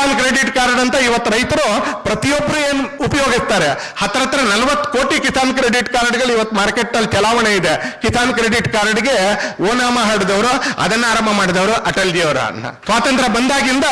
Kisan credit card ಅಂತ ಇವತ್ತು ರೈತರು ಪ್ರತಿಯೊಬ್ಬರು ಏನ್ ಉಪಯೋಗಿಸ್ತಾರೆ? ಹತ್ರ ಹತ್ರ ಕೋಟಿ ಕಿಸಾನ್ ಕ್ರೆಡಿಟ್ ಕಾರ್ಡ್ಗಳು ಇವತ್ತು ಮಾರ್ಕೆಟ್ ಅಲ್ಲಿ ಚಲಾವಣೆ ಇದೆ. ಕಿಸಾನ್ ಕ್ರೆಡಿಟ್ ಕಾರ್ಡ್ಗೆ ಓನಾಮ ಹಡಿದವರು ಅದನ್ನ ಆರಂಭ ಮಾಡಿದವರು ಅಟಲ್ಜಿ ಅವರ ಸ್ವಾತಂತ್ರ್ಯ ಬಂದಾಗಿಂದ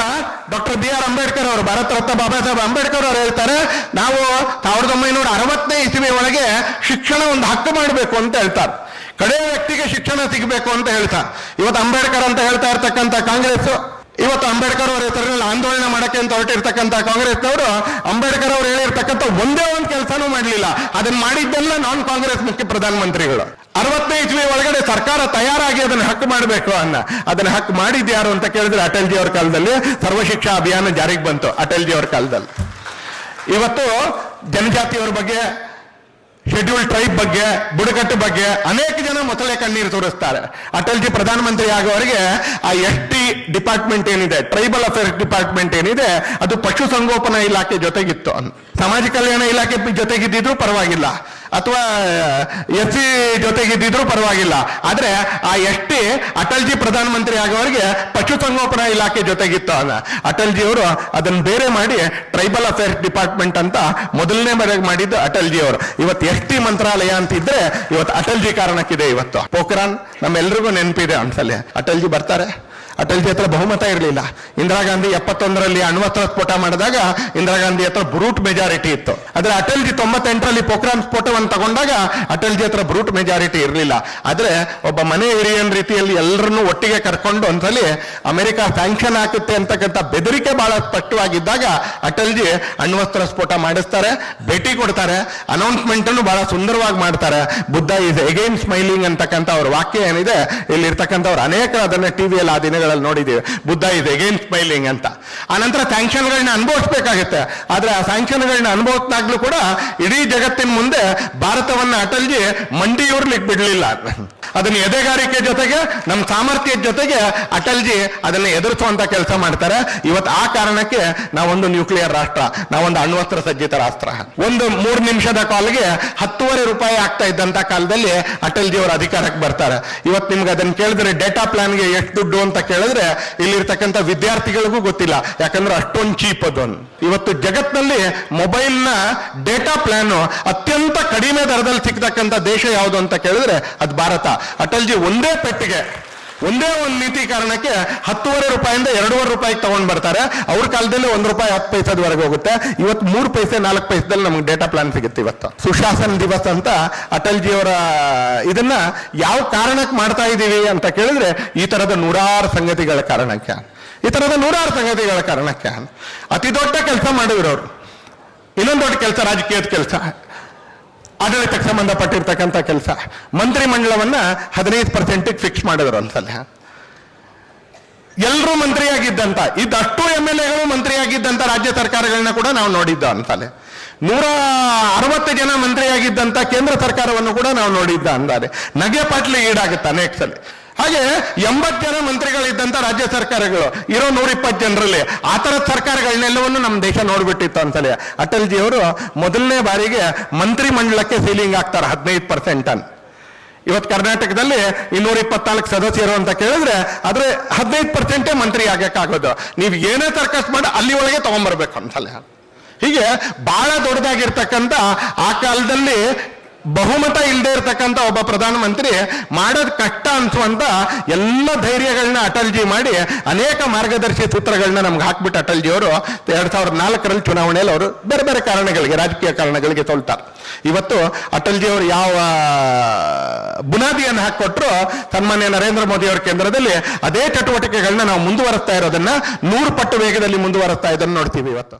ಡಾಕ್ಟರ್ ಬಿ ಆರ್ ಅಂಬೇಡ್ಕರ್ ಅವರು, ಭಾರತ ರತ್ನ ಬಾಬಾ ಸಾಹೇಬ್ ಅಂಬೇಡ್ಕರ್ ಅವರು ಹೇಳ್ತಾರೆ, ನಾವು ಸಾವಿರದ ಒಂಬೈನೂರ ಅರವತ್ತನೇ ಇಸವಿ ಒಳಗೆ ಶಿಕ್ಷಣ ಒಂದು ಹಕ್ಕು ಮಾಡಬೇಕು ಅಂತ ಹೇಳ್ತಾರೆ. ಕಡೆ ವ್ಯಕ್ತಿಗೆ ಶಿಕ್ಷಣ ಸಿಗಬೇಕು ಅಂತ ಹೇಳ್ತಾರೆ. ಇವತ್ತು ಅಂಬೇಡ್ಕರ್ ಅಂತ ಹೇಳ್ತಾ ಇರ್ತಕ್ಕಂಥ ಕಾಂಗ್ರೆಸ್ ಇವತ್ತು ಅಂಬೇಡ್ಕರ್ ಅವರ ಹೆಸರಿನಲ್ಲಿ ಆಂದೋಲನ ಮಾಡಕ್ಕೆ ಅಂತ ಹೊರಟಿರ್ತಕ್ಕಂಥ ಕಾಂಗ್ರೆಸ್ನವರು, ಅಂಬೇಡ್ಕರ್ ಅವರು ಹೇಳಿರ್ತಕ್ಕಂಥ ಒಂದೇ ಒಂದು ಕೆಲಸನೂ ಮಾಡಲಿಲ್ಲ. ಅದನ್ನ ಮಾಡಿದ್ದೆಲ್ಲ ನಾನ್ ಕಾಂಗ್ರೆಸ್ ಮುಖ್ಯ ಪ್ರಧಾನಮಂತ್ರಿಗಳು. ಅರವತ್ತನೇ ಇಸ್ವಿ ಒಳಗಡೆ ಸರ್ಕಾರ ತಯಾರಾಗಿ ಅದನ್ನ ಹಕ್ಕು ಮಾಡಬೇಕು ಅನ್ನ. ಅದನ್ನ ಹಕ್ಕು ಮಾಡಿದ್ಯಾರು ಅಂತ ಕೇಳಿದ್ರೆ ಅಟಲ್ಜಿ ಅವ್ರ ಕಾಲದಲ್ಲಿ ಸರ್ವಶಿಕ್ಷಾ ಅಭಿಯಾನ ಜಾರಿಗೆ ಬಂತು ಅಟಲ್ಜಿ ಅವ್ರ ಕಾಲದಲ್ಲಿ. ಇವತ್ತು ಜನಜಾತಿಯವರ ಬಗ್ಗೆ ಶೆಡ್ಯೂಲ್ ಟ್ರೈಬ್ ಬಗ್ಗೆ, ಬುಡಕಟ್ಟು ಬಗ್ಗೆ ಅನೇಕ ಜನ ಮೊಸಳೆ ಕಣ್ಣೀರು ತೋರಿಸ್ತಾರೆ. ಅಟಲ್ಜಿ ಪ್ರಧಾನಮಂತ್ರಿ ಆಗೋವರೆಗೆ ಆ ಎಸ್ ಟಿ ಡಿಪಾರ್ಟ್ಮೆಂಟ್ ಏನಿದೆ ಟ್ರೈಬಲ್ ಅಫೇರ್ಸ್ ಡಿಪಾರ್ಟ್ಮೆಂಟ್ ಏನಿದೆ, ಅದು ಪಶುಸಂಗೋಪನಾ ಇಲಾಖೆ ಜೊತೆಗಿತ್ತು. ಸಮಾಜ ಕಲ್ಯಾಣ ಇಲಾಖೆ ಜೊತೆಗಿದ್ದಿದ್ರು ಪರವಾಗಿಲ್ಲ. ಅಥವಾ ಎಸ್ ಸಿ ಜೊತೆಗಿದ್ದಿದ್ರು ಪರವಾಗಿಲ್ಲ. ಆದ್ರೆ, ಆ ಎಸ್ ಟಿ ಅಟಲ್ಜಿ ಪ್ರಧಾನಮಂತ್ರಿ ಆಗೋವರೆಗೆ ಪಶು ಸಂಗೋಪನಾ ಇಲಾಖೆ ಜೊತೆಗಿತ್ತು ಅಟಲ್ಜಿ ಅವರು ಅದನ್ನ ಬೇರೆ ಮಾಡಿ ಟ್ರೈಬಲ್ ಅಫೇರ್ಸ್ ಡಿಪಾರ್ಟ್ಮೆಂಟ್ ಅಂತ ಮೊದಲನೇ ಬಾರಿಗೆ ಮಾಡಿದ್ದು ಅಟಲ್ಜಿ ಅವರು. ಇವತ್ತು ಎಸ್ ಟಿ ಮಂತ್ರಾಲಯ ಅಂತ ಇದ್ರೆ ಇವತ್ತು ಅಟಲ್ಜಿ ಕಾರಣಕ್ಕಿದೆ ಇವತ್ತು. ಪೋಖ್ರಾನ್, ನಮ್ಮೆಲ್ರಿಗೂ ನೆನಪಿದೆ ಅನ್ಸಲ್ಲಿ ಅಟಲ್ಜಿ ಬರ್ತಾರೆ? ಅಟಲ್ಜಿ ಹತ್ರ ಬಹುಮತ ಇರಲಿಲ್ಲ. ಇಂದಿರಾ ಗಾಂಧಿ ಎಪ್ಪತ್ತೊಂದರಲ್ಲಿ ಅಣ್ವಸ್ತ್ರ ಸ್ಫೋಟ ಮಾಡಿದಾಗ ಇಂದಿರಾ ಗಾಂಧಿ ಹತ್ರ ಬ್ರೂಟ್ ಮೆಜಾರಿಟಿ ಇತ್ತು. ಆದ್ರೆ ಅಟಲ್ಜಿ ತೊಂಬತ್ತೆಂಟರಲ್ಲಿ ಪೋಖ್ರಾನ್ ಸ್ಫೋಟವನ್ನು ತಗೊಂಡಾಗ ಅಟಲ್ಜಿ ಹತ್ರ ಬ್ರೂಟ್ ಮೆಜಾರಿಟಿ ಇರಲಿಲ್ಲ. ಆದ್ರೆ ಒಬ್ಬ ಮನೆ ಹಿರಿಯನ್ ರೀತಿಯಲ್ಲಿ ಎಲ್ಲರನ್ನೂ ಒಟ್ಟಿಗೆ ಕರ್ಕೊಂಡು ಒಂದ್ಸಲಿ ಅಮೆರಿಕ ಸ್ಯಾಂಕ್ಷನ್ ಹಾಕುತ್ತೆ ಅಂತಕ್ಕಂಥ ಬೆದರಿಕೆ ಬಹಳ ಸ್ಪಷ್ಟವಾಗಿದ್ದಾಗ ಅಟಲ್ಜಿ ಅಣ್ವಸ್ತ್ರ ಸ್ಫೋಟ ಮಾಡಿಸ್ತಾರೆ, ಭೇಟಿ ಕೊಡ್ತಾರೆ ಅನೌನ್ಸ್ಮೆಂಟ್ ಅನ್ನು ಬಹಳ ಸುಂದರವಾಗಿ ಮಾಡ್ತಾರೆ. ಬುದ್ಧ ಇಸ್ ಎಗೈನ್ ಸ್ಮೈಲಿಂಗ್ ಅಂತಕ್ಕಂಥ ಅವ್ರ ವಾಕ್ಯ ಏನಿದೆ ಇಲ್ಲಿ ಇರ್ತಕ್ಕಂಥವ್ರು ಅನೇಕ ಅದನ್ನ ಟಿವಿಯಲ್ಲಿ ಆ ದಿನಗಳಲ್ಲಿ ನೋಡಿದ್ದೀವಿ. ಬುದ್ಧ ಇದೆ ಎಗೈನ್ ಸ್ಮೈಲಿಂಗ್ ಅಂತ. ಆನಂತರ ಸ್ಯಾಂಕ್ಷನ್ಗಳನ್ನ ಅನುಭವಿಸ್ಬೇಕಾಗುತ್ತೆ. ಆದರೆ ಆ ಸ್ಯಾಂಕ್ಷನ್ಗಳನ್ನ ಅನುಭವಿಸ್ದಾಗ್ಲೂ ಕೂಡ ಇಡೀ ಜಗತ್ತಿನ ಮುಂದೆ ಭಾರತವನ್ನ ಅಟಲ್ಜಿ ಮಂಡಿಯೂರ್ಲಿಕ್ಕೆ ಬಿಡಲಿಲ್ಲ. ಅದನ್ನ ಎದೆಗಾರಿಕೆ ಜೊತೆಗೆ ನಮ್ಮ ಸಾಮರ್ಥ್ಯದ ಜೊತೆಗೆ ಅಟಲ್ಜಿ ಅದನ್ನ ಎದುರಿಸುವಂತ ಕೆಲಸ ಮಾಡ್ತಾರೆ. ಇವತ್ತು ಆ ಕಾರಣಕ್ಕೆ ನಾವೊಂದು ನ್ಯೂಕ್ಲಿಯರ್ ರಾಷ್ಟ್ರ, ನಾವೊಂದು ಅಣ್ವಸ್ತ್ರ ಸಜ್ಜಿತ ರಾಷ್ಟ್ರ. ಒಂದು ಮೂರು ನಿಮಿಷದ ಕಾಲ್ಗೆ ಹತ್ತುವರೆ ರೂಪಾಯಿ ಆಗ್ತಾ ಇದ್ದಂತ ಕಾಲದಲ್ಲಿ ಅಟಲ್ಜಿ ಅವರು ಅಧಿಕಾರಕ್ಕೆ ಬರ್ತಾರೆ. ಇವತ್ತು ನಿಮ್ಗೆ ಅದನ್ನ ಕೇಳಿದ್ರೆ ಡೇಟಾ ಪ್ಲಾನ್ಗೆ ಎಷ್ಟು ದುಡ್ಡು ಅಂತ ಕೇಳಿದ್ರೆ ಇಲ್ಲಿರ್ತಕ್ಕಂಥ ವಿದ್ಯಾರ್ಥಿಗಳಿಗೂ ಗೊತ್ತಿಲ್ಲ. ಯಾಕಂದ್ರೆ ಅಷ್ಟೊಂದು ಚೀಪ್ ಅದೊಂದು ಇವತ್ತು ಜಗತ್ನಲ್ಲಿ ಮೊಬೈಲ್ನ ಡೇಟಾ ಪ್ಲಾನ್ ಅತ್ಯಂತ ಕಡಿಮೆ ದರದಲ್ಲಿ ಸಿಗ್ತಕ್ಕಂಥ ದೇಶ ಯಾವುದು ಅಂತ ಕೇಳಿದ್ರೆ ಅದು ಭಾರತ. ಅಟಲ್ಜಿ ಒಂದೇ ಪೆಟ್ಟಿಗೆ, ಒಂದೇ ಒಂದು ನೀತಿ ಕಾರಣಕ್ಕೆ ಹತ್ತುವರೆ ರೂಪಾಯಿಂದ ಎರಡೂವರೆ ರೂಪಾಯಿಗೆ ತಗೊಂಡ್ ಬರ್ತಾರೆ. ಅವ್ರ ಕಾಲದಲ್ಲಿ ಒಂದ್ ರೂಪಾಯಿ ಹತ್ತು ಪೈಸದವರೆಗೆ ಹೋಗುತ್ತೆ. ಇವತ್ತು ಮೂರು ಪೈಸೆ, ನಾಲ್ಕು ಪೈಸದಲ್ಲಿ ನಮ್ಗೆ ಡೇಟಾ ಪ್ಲಾನ್ ಸಿಗುತ್ತೆ ಇವತ್ತು. ಸುಶಾಸನ್ ದಿವಸ ಅಂತ ಅಟಲ್ಜಿ ಅವರ ಇದನ್ನ ಯಾವ ಕಾರಣಕ್ಕೆ ಮಾಡ್ತಾ ಇದ್ದೀವಿ ಅಂತ ಕೇಳಿದ್ರೆ ಈ ತರದ ನೂರಾರು ಸಂಗತಿಗಳ ಕಾರಣಕ್ಕೆ. ಈ ತರದ ನೂರಾರು ಸಂಗತಿಗಳ ಕಾರಣಕ್ಕೆ. ಅತಿ ದೊಡ್ಡ ಕೆಲಸ ಮಾಡಿದ್ರು ಅವರು. ಇನ್ನೊಂದು ದೊಡ್ಡ ಕೆಲಸ ರಾಜಕೀಯದ ಕೆಲಸ. ಆಡಳಿತಕ್ಕೆ ಸಂಬಂಧಪಟ್ಟಿರ್ತಕ್ಕಂಥ ಕೆಲಸ. ಮಂತ್ರಿ ಮಂಡಲವನ್ನ ಹದಿನೈದು ಪರ್ಸೆಂಟ್ ಫಿಕ್ಸ್ ಮಾಡಿದ್ರು ಒಂದ್ಸಲ ಎಲ್ಲರೂ ಮಂತ್ರಿಯಾಗಿದ್ದಂತ, ಇದಷ್ಟು ಎಂ ಎಲ್ ಎಗಳು ಮಂತ್ರಿಯಾಗಿದ್ದಂತ ರಾಜ್ಯ ಸರ್ಕಾರಗಳನ್ನ ಕೂಡ ನಾವು ನೋಡಿದ್ದ ಅಂತಾನೆ ನೂರ ಅರವತ್ತು ಜನ ಮಂತ್ರಿಯಾಗಿದ್ದಂತ ಕೇಂದ್ರ ಸರ್ಕಾರವನ್ನು ಕೂಡ ನಾವು ನೋಡಿದ್ದ ಅಂತಾರೆ ನಗೆ ಪಾಟ್ಲಿ ಈಡಾಗುತ್ತಾನೆ ಅನೇಕ ಸಲ ಹಾಗೆ ಎಂಬತ್ತು ಜನ ಮಂತ್ರಿಗಳಿದ್ದಂತ ರಾಜ್ಯ ಸರ್ಕಾರಗಳು, ಇರೋ ನೂರ ಇಪ್ಪತ್ತು ಜನರಲ್ಲಿ, ಆ ತರದ ಸರ್ಕಾರಗಳನ್ನೆಲ್ಲವನ್ನು ನಮ್ಮ ದೇಶ ನೋಡ್ಬಿಟ್ಟಿತ್ತು ಅಂತಲೇ ಅಟಲ್ಜಿ ಅವರು ಮೊದಲನೇ ಬಾರಿಗೆ ಮಂತ್ರಿ ಮಂಡಲಕ್ಕೆ ಸೀಲಿಂಗ್ ಆಗ್ತಾರೆ ಹದಿನೈದು ಪರ್ಸೆಂಟ್ ಅನ್ ಇವತ್ತು ಕರ್ನಾಟಕದಲ್ಲಿ ಇನ್ನೂರ ಇಪ್ಪತ್ನಾಲ್ಕು ಸದಸ್ಯರು ಅಂತ ಕೇಳಿದ್ರೆ, ಆದ್ರೆ ಹದಿನೈದು ಪರ್ಸೆಂಟೇ ಮಂತ್ರಿ ಆಗಕ್ಕಾಗೋದು ನೀವು ಏನೇ ಸರ್ಕಸ್ ಮಾಡಿ, ಅಲ್ಲಿ ಒಳಗೆ ತಗೊಂಡ್ಬರ್ಬೇಕು ಅಂತಲ್ಲ ಹೀಗೆ ಬಹಳ ದೊಡ್ಡದಾಗಿರ್ತಕ್ಕಂಥ ಆ ಕಾಲದಲ್ಲಿ ಬಹುಮತ ಇಲ್ಲದೆ ಇರತಕ್ಕಂಥ ಒಬ್ಬ ಪ್ರಧಾನಮಂತ್ರಿ ಮಾಡೋದು ಕಷ್ಟ ಅನ್ಸುವಂತ ಎಲ್ಲ ಧೈರ್ಯಗಳನ್ನ ಅಟಲ್ಜಿ ಮಾಡಿ ಅನೇಕ ಮಾರ್ಗದರ್ಶಿ ಸೂತ್ರಗಳನ್ನ ನಮ್ಗೆ ಹಾಕ್ಬಿಟ್ಟು ಅಟಲ್ಜಿ ಅವರು ಎರಡ್ ಸಾವಿರದ ನಾಲ್ಕರಲ್ಲಿ ಚುನಾವಣೆಯಲ್ಲಿ ಅವರು ಬೇರೆ ಬೇರೆ ಕಾರಣಗಳಿಗೆ, ರಾಜಕೀಯ ಕಾರಣಗಳಿಗೆ ಸೋಲ್ತಾರೆ. ಇವತ್ತು ಅಟಲ್ಜಿ ಅವರು ಯಾವ ಬುನಾದಿಯನ್ನು ಹಾಕಿಕೊಟ್ರು ಸನ್ಮಾನ್ಯ ನರೇಂದ್ರ ಮೋದಿ ಅವರ ಕೇಂದ್ರದಲ್ಲಿ ಅದೇ ಚಟುವಟಿಕೆಗಳನ್ನ ನಾವು ಮುಂದುವರಿಸ್ತಾ ಇರೋದನ್ನ ನೂರು ಪಟ್ಟು ವೇಗದಲ್ಲಿ ಮುಂದುವರಿಸ್ತಾ ಇದನ್ನು ನೋಡ್ತೀವಿ ಇವತ್ತು.